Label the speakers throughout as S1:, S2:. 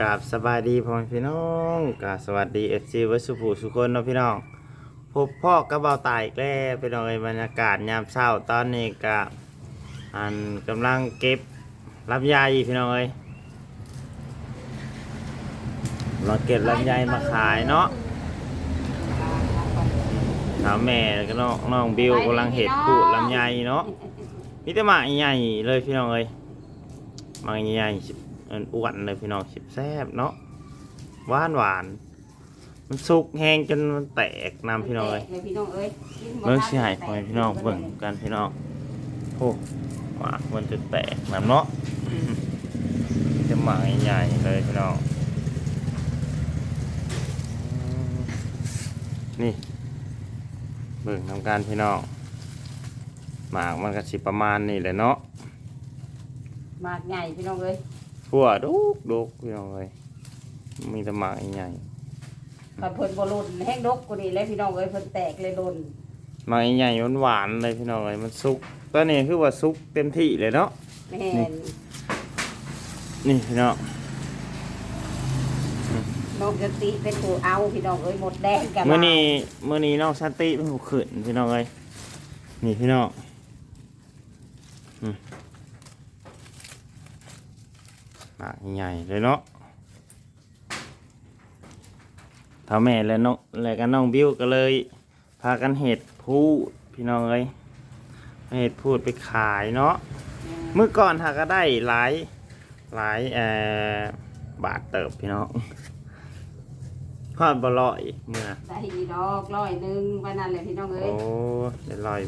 S1: กราบสบายดีพ่อแม่พี่น้องกราบสวัสดีเอฟซีวัสุภูสุคนเนาะพี่น้องพบพ่อกระเบาตายอีกแล้วพี่น้องในบรรยากาศยามเช้าตอนนี้กะอันกำลังเก็บลำไยพี่น้องเอ้ยเราเก็บลำไยมาขายเนาะสาวแม่แล้วก็น้องน้องบิวกำลังเห็ดปูดลำไยเนาะมีแต่หมากใหญ่เลยพี่น้องเอ้ยหมากใหญ่ อันอ้วนเลยพี่น้องชิบแซบเนาะหวานหวานมันสุกแห้งจนมันแตกน้ำพี่น้องเลย
S2: พี่น้องเอ้ย
S1: เบิ่งสิให้พ่อแม่พี่น้องเบิ่งกันพี่น้องโอ้หวานมันจะแตกน้ำเนาะจะหมากใหญ่ๆเลยพี่น้องอืมนี่เบิ่งทำการพี่น้องหมากมันก็สิประมาณนี้แหละเนาะ
S2: มากใหญ่พี่น้องเอ้ย
S1: ทั่วดุกดุกพี่น้องเลยมีแต่หมากใหญ่
S2: กัเพิ่นบ่ลุนแห้งดกกว่านี้แล้วพี่น้องเอ้ยเพิ่นแตกเลยลุน
S1: หมากใหญ่ๆหวานๆเลยพี่น้องเลยมันสุกตอนนี้คือว่าสุกเต็มที่เลยเนาะ
S2: แม่
S1: นี่
S2: น
S1: นี่พี่น้อง
S2: น้องจะติเป็นผู้เอาพี่น้องเอ้ยหมดแดงกัน
S1: เมื่อนี้เมื่อนี้น้องสันติเป็นผู้ขึ้นพี่น้องเลยนี่พี่น้องอืม หมากใหญ่ๆเลยเนาะท้าแม่และน้องและกันน้องบิวก็เลย พากันเห็ดพูดพี่น้องเลยเห็ดพูดไปขายเนาะเมื่อก่อนหาก็ได้หลายหลายเอ่อบาทเติบพี่น้องพอดบลอยเมื่อ
S2: ได้อีดอกร้อยหนึงวันนั้นแหละพี่น้องเอ้
S1: โอ้
S2: ย
S1: ได้ลอย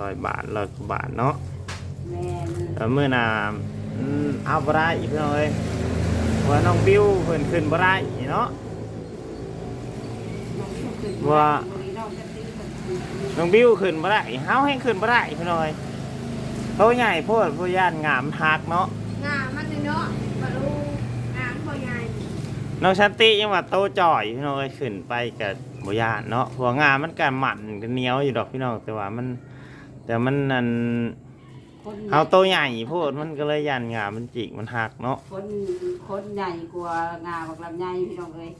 S1: ลอยบาทลอยกว่าบาทเนาะ
S2: แม่น
S1: แล้วเมื่อน่ะ อืมเอาบ่ได้พี่น้องเอ้ยเพราะว่าน้องบิวเพิ่นขึ้นบ่ได้เนาะ
S2: น้องจะขึ้น
S1: ว่า
S2: บ่ได้น้องจะติเพิ่นขึ้น
S1: น้องบิวขึ้นบ่ได้เฮาให้ขึ้นบ่ได้พี่น้องเอ้ยเขาใหญ่โพดผู้ย่านงามหักเนาะ
S3: งามันเนาะบาลูงามพอใหญ่
S1: น้องชันติยังว่าโตจ่อยพี่น้องเอ้ยขึ้นไปกับบ่ย่านเนาะหัวงามันก็หมันก็เหนียวอยู่ดอกพี่น้องแต่ว่ามัน แต่มันนั่น
S2: คน
S1: เอาโตใหญ่โพดมันก็เลยย่านงามันจิกมันหักเนาะ
S2: คนคนใหญ่กว่างาบักลำไยพี่น้องเอ้ย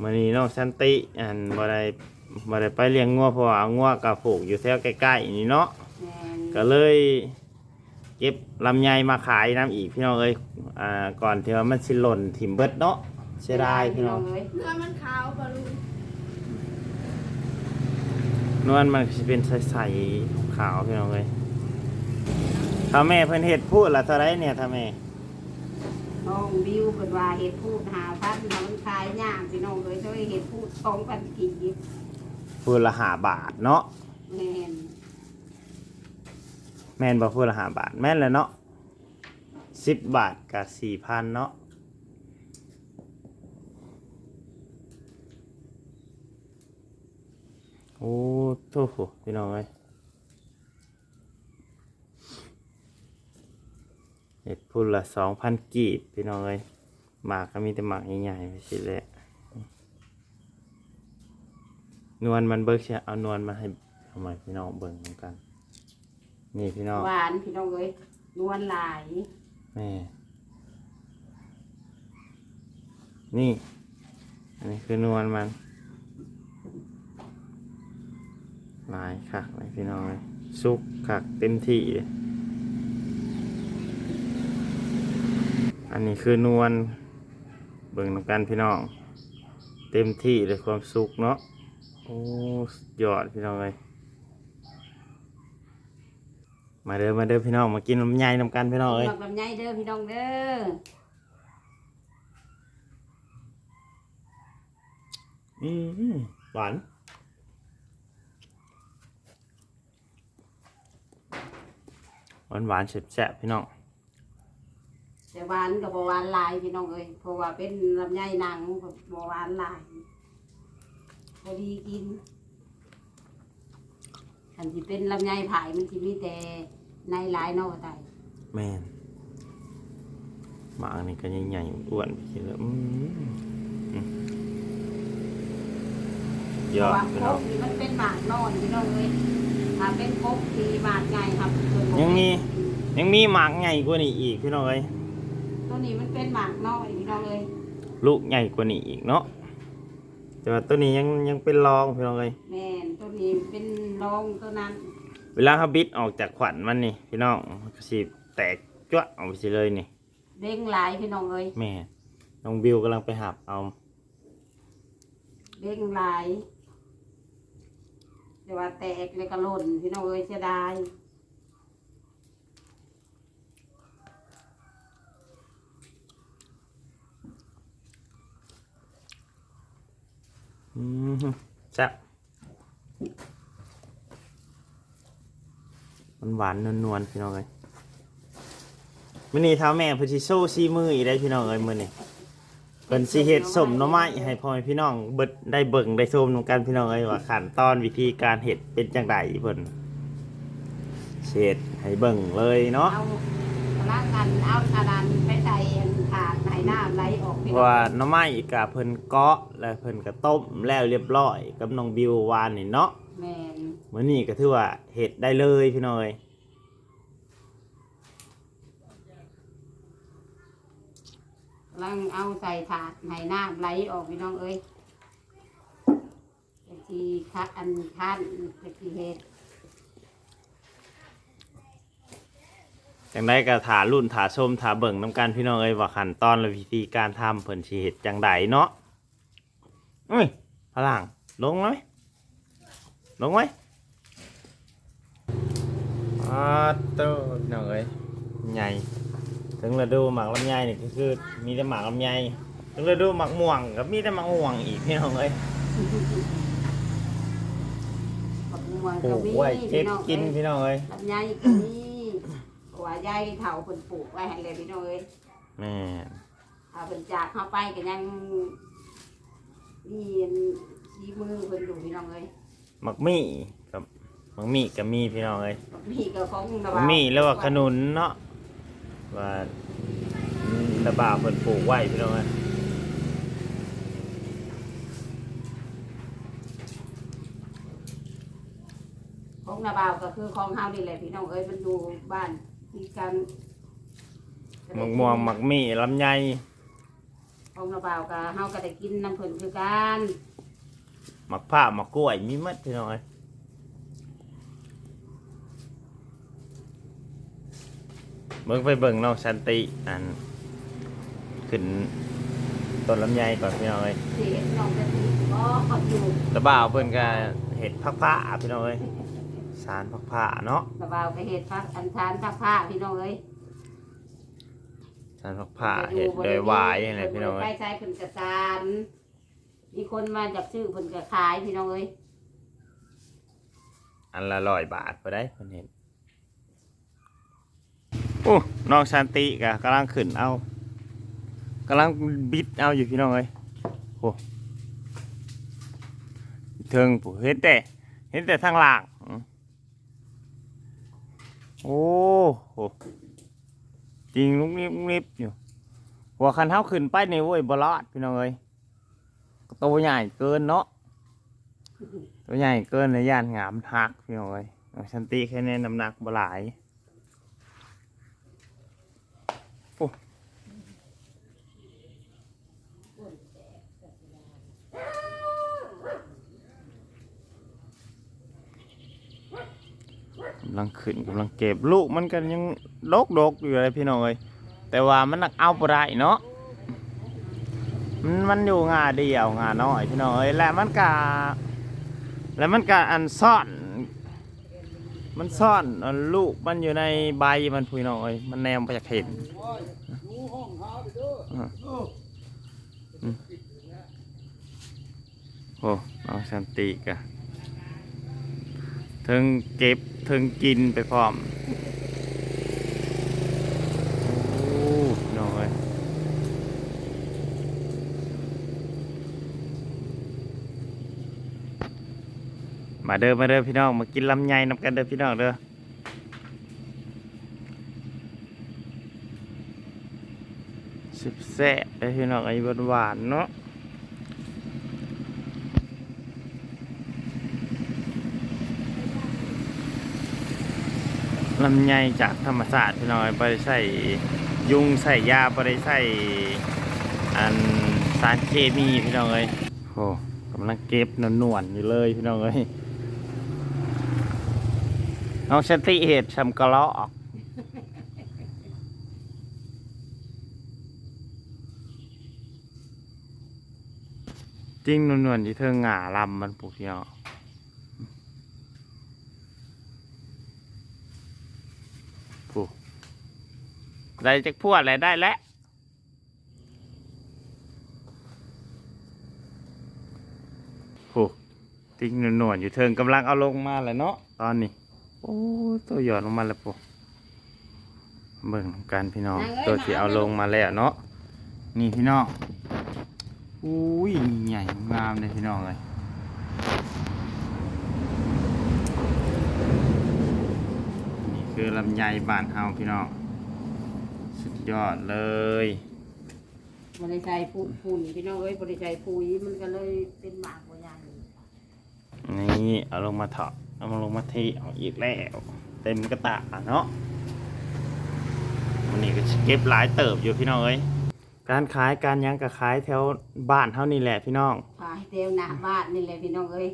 S1: มื้อนี้น้องชันติอันบ่ได้บ่ได้ไปเลี้ยงงัวเพราะว่างัวก็ผูกอยู่แถวใกล้ๆนี่เนาะ
S2: แม่น
S1: ก็เลยเก็บลำไยมาขายน้ำอีกพี่น้องเอ้ยอ่าก่อนที่ว่ามันสิหล่นถิ่มเบิดเนาะเสียดายพี่น้อง
S2: เอ้ย
S3: เนื้อมันขาวบาลู
S1: นวลมันสิเป็นใสๆขาวพี่น้องเอ้ย ถ้าแม่เพิ่นเฮ็ดพูดละเท่าไรเนี่ยถ้าแม่
S2: น้องบิวเพิ่นว่าเฮ็ดพูดหาพันมันขายยากพี่น้องเอ้ยช่วยเฮ็ดพูดสองพันกี่
S1: พูดละหาบาทเนาะ
S2: แม่น
S1: แม่นบอกพูดละหาบาทแม่นเลยเนาะสิบบาทกับสี่พันเนาะโอ้โหพี่น้องเอ้ยเห็ด พูดละสองพันกีบพี่น้องเอ้ยหมากก็มีแต่หมากใหญ่ๆไปสิแหละนวลมันเบิกเชียเอานวลมาให้ทำไมพี่น้องเบิ่งเหมือนกัน นี่พี่น้อง
S2: หวานพี่น้องเอ้ยนวลหลาย
S1: แม่นี่ อันนี้คือนวลมันลายคักเลยพี่น้องเลยซุกคักเต็มที่เลย อันนี้คือนวลเบิ่งนำกันพี่น้อง เต็มที่เลยความสุกเนาะโอ้สุดยอดพี่น้องเลยมาเด้อมาเด้อพี่น้องมากินลำไยนำกันพี่น้องเอ้ย
S2: บักลำไยเด้อพี่น้องเด้อ
S1: อืมหวานหวานหวานๆแซ่บๆพี่น้อง
S2: แต่ หวานกับบ่หวานหลายพี่น้องเอ้ยเพราะว่าเป็นลำไยหนังบ่หวานหลายพอดีกินอันที่เป็นลำไยผายมันสิมีแต่ในหลายเนอกไต
S1: แม่นหมากนี่ก็ใหญ่ๆอ้วนๆไปทีเลยอืมอืมยอด
S2: ว่า
S1: พี่
S2: คร
S1: น้อง
S2: บนี่มันเป็นหมากนอนพี่น้องเอ้ยถ้าเป็นครบที่หมากใหญ่ครับเพิ่นบ่
S1: ยังมียังมีหมากใหญ่กว่านี้อีกพี่น้องเอ้ย
S2: ตัวนี้มันเป็นหมากน้อยพี่น้องเอ้ย
S1: ลูกใหญ่กว่านี้อีกเนาะแต่ว่าตัวนี้ยังยังเป็นรองพี่น้องเลย
S2: แม่นตัวนี้เป็นรองตัวนั้น
S1: เวลาเขาบิดออกจากขวัญมันนี่พี่น้องมันก็สิแตกจ้วะออกไปสิเลยนี่
S2: เด้งหลายพี่น้องเอ้ย
S1: แม่น้องบิวกำลังไปหับเอา
S2: เด้งหลายแต่ว่าแตกเลยก็หล่นพี่น้องเอ้ยเสียดาย
S1: อืมจ้ะมันหวานนวลๆพี่น้องเลยมื่อนี้เท้าแม่เพิ่นสิโซ่ซีมืออีกได้พี่น้องเอ้ยมื้อนี้เพิ่นสิเฮ็ดสมหน่อไม้ให้พ่อแม่พี่น้องเบิดได้เบิ่งได้ชมนำกันพี่น้องเอ้ยว่าขั้นตอนวิธีการเฮ็ดเป็นจังไดเพิ่นเช็ดให้เบิ่งเลยเนาะ
S2: เอาล้างกันเอาทานันไปใส่อัน นน้ำไหลออกพี่
S1: เพ
S2: น้
S1: ราะ
S2: อง
S1: ว่าหน่อไม้อีกอะเพิ่นเกาะแล้วเพิ่นก็ต้มแล้วเรียบร้อยกับน้องบิววานนี่เนาะ
S2: แม่น
S1: มื้อนี้ก็ถือว่าเฮ็ดได้เลยพี่น้องเอ้ย
S2: ล้างเอาใส่ถาดไหนน้ำไหลออกพี่น้องเอ้ยเป็นทีคัดอันคันเป็นทีเฮ็ด
S1: จังไดก็ถารุ่นถาชมถาเบิ่งนํกันพี่น้องเอ้ยว่าขั้นตอนและวิธีการทำเพิ่นสิเฮ็ดจังไดเนาะเอ้ยพลังลงไหมลงไหมอ่าโตพี่น้องเอ้ยใหญ่ถึงฤดูหมากลำไยนี่ก็คือมีแต่หมากลำไยถึงฤดูหมากม่วงก็มีแต่หมากม่วงอีกพี่น้องเอ้ย
S2: บักม่วง
S1: ปลู
S2: ก็
S1: ก
S2: มี
S1: ไว้เก็บ
S2: พี่น้อง
S1: กิน
S2: เอ้ย
S1: พี่น้องเอ้ย
S2: ลำไยก็มีเพราะว่า ยายเฒ่าเพิ่นปลูกไว้ให้เลยพี่น้องเอ้ย
S1: แม่น
S2: ถ้าเพิ่นจากเข้าไปก็ยังมีชีมือเพิ่นอยู่พี่น้องเอ้ย
S1: หมักมี่กับหมักมี่กับมีพี่น้องเอ้ย
S2: บักมีก็ของระ
S1: หมักมี่แล้วว่าขนุนเนาะว่าระบาเพิ่นปลูกไว้พี่น้องเอ้ย
S2: ของนาบ่าวก็คือของเฮานี่แหละพี่น้องเอ้ยมันอยู่บ้าน มีกัน
S1: หมักม่วงหมักมี่ลำไย
S2: ของนาบ่าวก็เฮาก็ได้กินน้ำเพิ่นคือกัน
S1: หมักผ้าหมักกล้วยมีหมัดพี่น้องเอ้ยเบิ่งไปเบิ่งน้องสันติอันขึ้นต้นลำไยก่อนพี่น้องเอ้ย
S2: เสียน้องจะตีก็ขออยู่
S1: ระบ่าวเพิ่นก็เห็ดผักผ้าพี่น้องเอ้ย สารผักผ้าเนาะ
S2: นาบ่าวก็เฮ็ดพักอันทานพักผ้าพี่น้องเอ้ย
S1: สารผักผ้าเห็ดโดยหวายอะไรพี่น้อง
S2: ไป
S1: เอ้ย
S2: ใช้เพิ่นกระสานมีคนมาจับซื้อเพิ่นก็ขายพี่น้องเอ้ย
S1: อันละร้อยบาทไปได้เพิ่นเห็นโอ้น้องชันติกะกำลังขึ้นเอากำลังบิดเอาอยู่พี่น้องเอ้ยโอ้เทิงผู้เห็นแต่เห็นแต่ทางล่างอืม โอ้โหจริงลุกนิบลุกนิบอยู่ หัวคันเท้าขึ้นไปในเว้ยบลอดพี่น้องเอ้ยตัวใหญ่เกินเนาะตัวใหญ่เกินเลย่านหงามหักพี่น้องเอ้ยชันติแค่นี้น้ำหนักบหลายำลังขึ้นกำลังเก็บลูกมันกันยังดกดกอยู่เลยพี่น้องเอ้ยแต่ว่ามันนักเอาบ่ได้เนาะมันมันอยู่งาเดียวงาน้อยพี่น้องเอ้ยและมันกะและมันกะอันซ่อน มันซ่อนลูกมันอยู่ในใบมันพี่น้องเอ้ยมันแนมไปจากเห็นอะอืมโอ้น้องสันติกะถึงเก็บ ถึงกินไปพร้อมโอ้น้อยมาเด้อมาเด้อพี่น้องมากินลำไยนำกันเด้อพี่น้องเด้อสิบแซ่เด้อพี่น้องไอ้หวานๆเนาะ ลำไยจากธรรมศาสตร์พี่น้องไปใส่ยุงใส่ยาไปใส่อันสารเคมีพี่น้องเอ้ยโอ้กำลังเก็บนวลๆอยู่เลยพี่น้องเอ้ยน้องสติเหตุชำกะเลาะออกจริงนวลๆที่เธอหง่าลำมันปลูกพี่น้องปลูก ได้จากพวดอะไรได้แล้วโอ้ติ๊กหนวลๆอยู่เทิงกำลังเอาลงมาแล้วเนาะตอนนี้ โอ้ตัวหย่อนลงมาแล้วปุ๊เบิ่งกันพี่น้องตัวที่เอาลงมาแล้วเนาะนี่พี่น้องอุ้ยใหญ่งามเลยพี่น้องเลยนี่คือลำไยบานเฮาพี่น้อง สุดยอดเลย
S2: บริษัทฝุ่นฝุ่นพี่น้องเอ้ยบริษัทปุ๋ยมันก็เลยเป็นหมากกว่าใหญ่
S1: นี่เอาลงมาเถาะเอามาลงมาเทเอาอีกแล้ว เต็มกระตะเนาะวันนี้ก็เก็บหลายเติบอยู่พี่น้องเอ้ยการขายการหยังก็ขายแถวบ้านเท่านี้แหละพี่น้อง
S2: ขายเตียวหน้าบ้านนี่แหละพี่น้องเอ้ย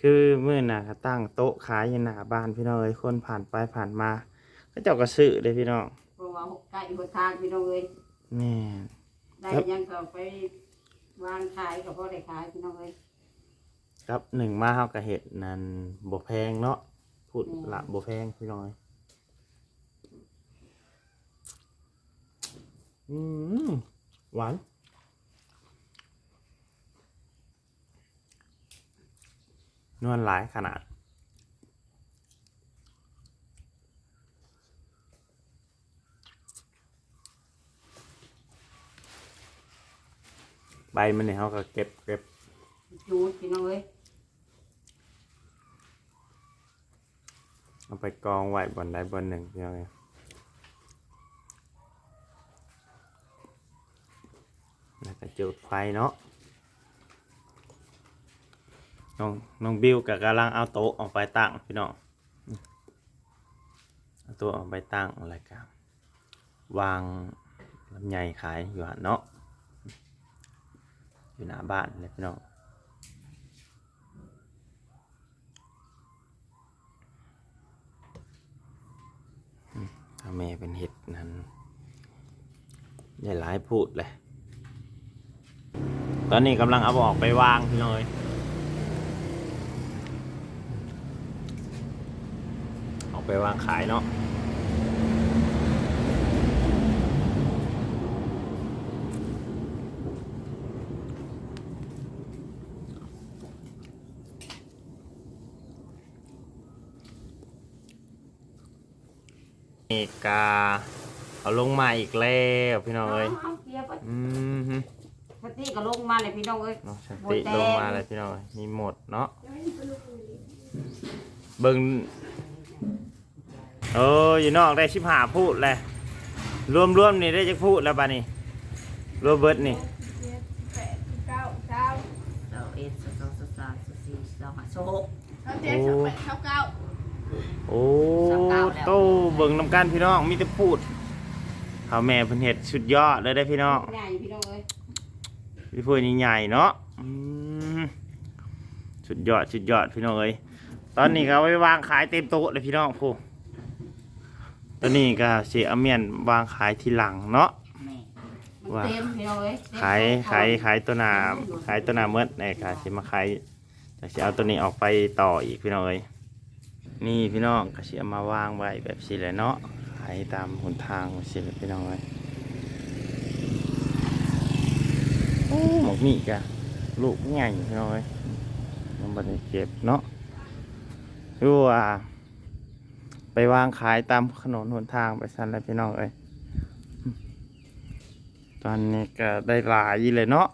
S1: คือเมื่อน่ะก็ตั้งโต๊ะขายอยู่หน้าบ้านพี่น้องเอ้ยคนผ่านไปผ่านมาก็เจ้าก็ซื้อเลยพี่น้อง
S2: เพราะ ว่าใกล้บนทางพี่น้องเอ้ย
S1: แม่น
S2: ได้
S1: ครับ
S2: ยังก็ไปวางขายกับพ่อได้ขายพี่น้องเอ้ย
S1: ครับหนึ่งมาเฮาก็เห็ดนั่นบ่แพงเนาะพูด
S2: อืม
S1: ละบ่แพงพี่น้องเอ้ยอืมหวานนวลหลายขนาด ใบมันเนี่ยเขาก็เก็บเก็บ
S2: จูดพี่น้องเอ้ย
S1: เอาไปกองไว้บนใดบนหนึ่งพี่น้องเอ้ยแล้วก็จุดไฟเนาะน้องน้องบิวกับกำลังเอาโต๊ะออกไปตั้งพี่น้องเอาโต๊ะออกไปตั้งอะไรกันวางลำไยขายอยู่หันเนาะ อยู่หน้าบ้านเลยพี่น้องถ้าแม่เป็นเห็ดนั้นใหญ่หลายพูดเลย ตอนนี้กำลังเอาออกไปวางพี่น้อยออกไปวางขายเนาะ เอกาเอาลงมาอีกแล้วพี่น้องเอ้ย
S2: เอาเกียร์ไป
S1: อืมฮึ
S2: สติก็ลงมาเลยพี่น้องเอ้ย
S1: เนาะสัน
S2: หม
S1: ติ
S2: ดแดง
S1: ลงมาเลยพี่น้องเอ้ยมีหมดเนาะเบิ่งเอออยู่นอกได้ชิบหาพูดเลยรวมรวมๆนี่ได้จะพูดแล้วบ้านี่รวมเบิดนี่
S3: เจ็ดแปดเก้าเก้า
S2: เราเอ็ดสองสามสามสี่สองห้าหก
S3: เก้าเจ็ดสองแปดเก้าเก้า
S1: โอ้
S2: สามเก้าแล้ว
S1: โตเบิ่งนำกันพี่น้องมีแต่พูดเขาแม่เพิ่นเฮ็ดสุดยอดเลยได้อพี่น้อง
S2: ใหญ่พี่น้องเอ้ย
S1: พี่พูดนี่ใหญ่เนาะอืมสุดยอดสุดยอดพี่น้องเอ้ยตอนนี้ก็เอาไว้วางขายเต็มโต๊ะเลยพี่น้องพูตอนนี้ก็เสียเอาเมียนวางขายทีหลังเนาะ
S2: มันเต็มพี่น้องเอ้ยเต็ม
S1: ขาย
S2: ของ
S1: ขายขายตัวหนาขายตัวหนาเมื่อไหนค่ะสิมาขายจะสิเอาตัวนี้ออกไปต่ออีกพี่น้องเอ้ย นี่พี่น้องก็สิเอามาวางไว้แบบสิแหละเนาะขายตามหนทางสิแหละพี่น้องเอ้ยโอ้หมกนี่กะลูกใหญ่พี่น้องเอ้ยยังบ่ได้เก็บเนาะคือว่าไปวางขายตามถนนหนทางไปสั่นแล้วพี่น้องเอ้ยตอนนี้ก็ได้หลายเลยเนาะ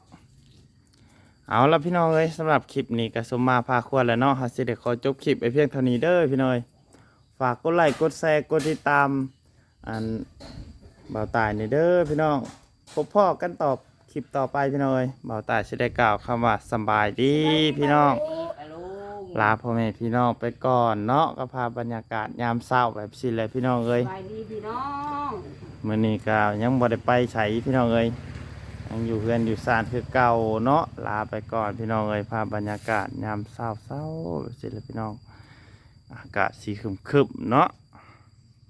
S1: เอาละพี่น้องเอ้ยสำหรับคลิปนี้ก็สมมาพาควรแล้วเนาะฮัสซิเดขอจบคลิปไปเพียงเท่านี้เด้อพี่น้อยฝากกดไลค์กดแชร์กดติดตามอันเบาตายนี่เด้อพี่น้องพบพ่อกันตอบคลิปต่อไปพี่น้อยเบาตายจะได้กล่าวคำว่าสำบายดีพี่น้อง
S2: ฮัลโหล
S1: ลาพ่อแม่พี่น้องไปก่อนเนาะก็พาพบรรยากาศยามเศร้าแบบสิเลยพี่น้องเอ้ย
S2: สบายดีพี่น้อง
S1: มื่อนี้ก็ยังบ่ได้ไปใช้พี่น้องเอ้ย ยังอยู่เพื่อนอยู่ซานคือเก่าเนาะลาไปก่อนพี่น้องเลยภาพบรรยากาศยามเศร้าๆแบบนี้แล้วพี่น้อง อากาศสีครึมๆเนาะ